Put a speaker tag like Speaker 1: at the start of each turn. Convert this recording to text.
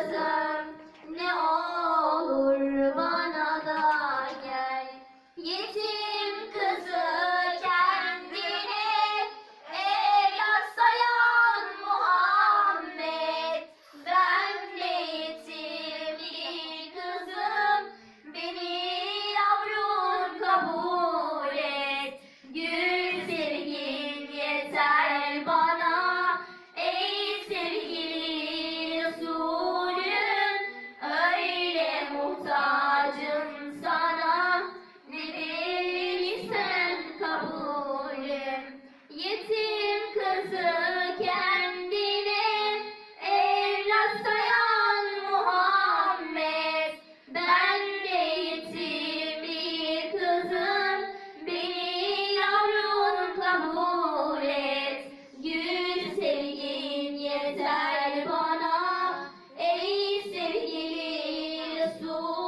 Speaker 1: Gaza. Yetim kızı kendine evlat Muhammed. Ben de yetim bir kızım, beni yavrum kabul et. Gül sevgin yeter bana, ey sevgili Resul.